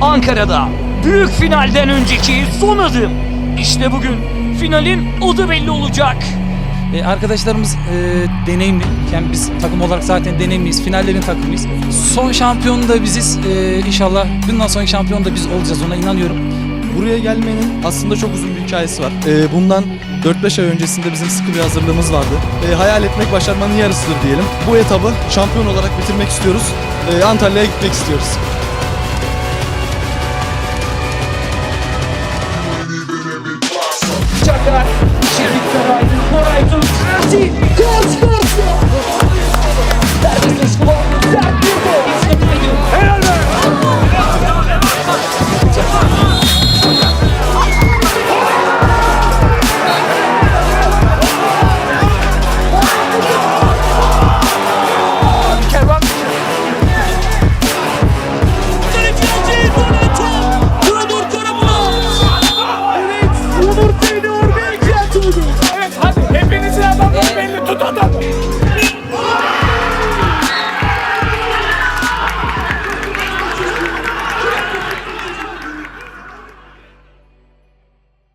Ankara'da büyük finalden önceki son adım. İşte bugün finalin adı belli olacak. E, arkadaşlarımız e, deneyimli. Yani biz takım olarak zaten deneyimliyiz. Finallerin takımıyız. Son şampiyon da biziz. E, inşallah bundan sonraki şampiyon da biz olacağız ona inanıyorum. Buraya gelmenin aslında çok uzun bir hikayesi var. Ee, bundan 4-5 ay öncesinde bizim sıkı bir hazırlığımız vardı. Ee, hayal etmek başarmanın yarısıdır diyelim. Bu etabı şampiyon olarak bitirmek istiyoruz. Ee, Antalya'ya gitmek istiyoruz.